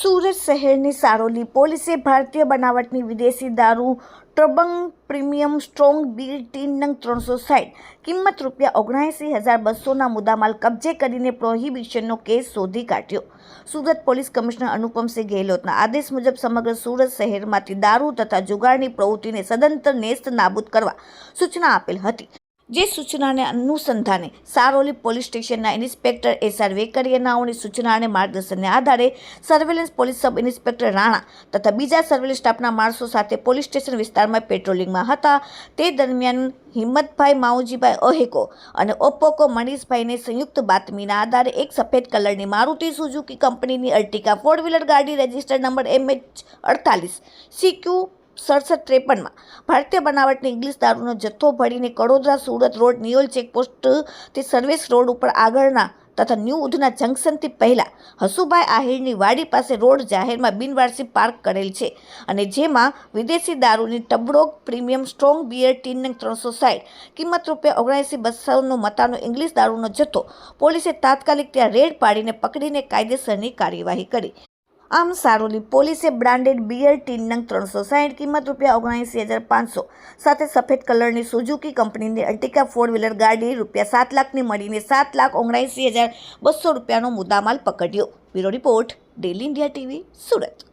સુરત શહેરની સારોલી પોલીસે ભારતીય બનાવટની વિદેશી દારૂ Tuborg premium strong beer tin નંગ ત્રણસો સાઠ, કિંમત રૂપિયા ઓગણએંસી હજાર બસોના મુદ્દામાલ કબજે કરીને પ્રોહિબિશનનો કેસ શોધી કાઢ્યો. સુરત પોલીસ કમિશનર અનુપમસિંહ ગેહલોતના આદેશ મુજબ સમગ્ર સુરત શહેરમાંથી દારૂ તથા જુગારની પ્રવૃત્તિને સદંતર નેસ્ત નાબૂદ કરવા સૂચના આપેલ હતી. જે સૂચનાને અનુસંધાને સારોલી પોલીસ સ્ટેશનના ઇન્સ્પેક્ટર એસ આર વેકરિયાનાઓની સૂચના અને માર્ગદર્શનને આધારે surveillance police sub inspector Rana તથા બીજા સર્વેલન્સ સ્ટાફના માણસો સાથે પોલીસ સ્ટેશન વિસ્તારમાં પેટ્રોલિંગમાં હતા. તે દરમિયાન હિંમતભાઈ માઉજીભાઈ ઓહેકો અને ઓપ્પોકો મનીષભાઈને સંયુક્ત બાતમીના આધારે એક સફેદ કલરની મારુતિ સુઝુકી કંપનીની અર્ટિકા ફોર વ્હીલર ગાડી રજિસ્ટર નંબર એમ એચ અડતાલીસ, સીક્યુ સડસઠ ત્રેપનમાં. ભારતીય બનાવટની ઇંગ્લિશ દારૂનો જથ્થો ભરીને કડોદરા સુરત રોડ નિયોલ ચેકપોસ્ટ તે સર્વિસ રોડ ઉપર આગળના તથા ન્યૂ ઉધના જંકશનથી પહેલાં હસુભાઈ આહિરની વાડી પાસે રોડ જાહેરમાં બિનવારસી પાર્ક કરેલ છે અને જેમાં વિદેશી દારૂની ટબડોગ પ્રીમિયમ સ્ટ્રોંગ બિયર ટીનને ત્રણસો સાઠ. કિંમત રૂપિયા ઓગણસી બસોનો મતાનો ઇંગ્લિશ દારૂનો જથ્થો પોલીસે તાત્કાલિક ત્યાં રેડ પાડીને પકડીને કાયદેસરની કાર્યવાહી કરી. આમ સારોલી પોલીસે બ્રાન્ડેડ બિયર ટીન નંગ ત્રણસો સાઠ કિંમત રૂપિયા ઓગણએંસી હજાર પાંચસો સાથે સફેદ કલરની સુઝુકી કંપનીની અર્ટિકા ફોર વ્હીલર ગાડી રૂપિયા સાત લાખની મળીને સાત લાખ ઓગણએંસી હજાર બસો રૂપિયાનો મુદ્દામાલ પકડ્યો. Bureau report, daily India TV, Surat.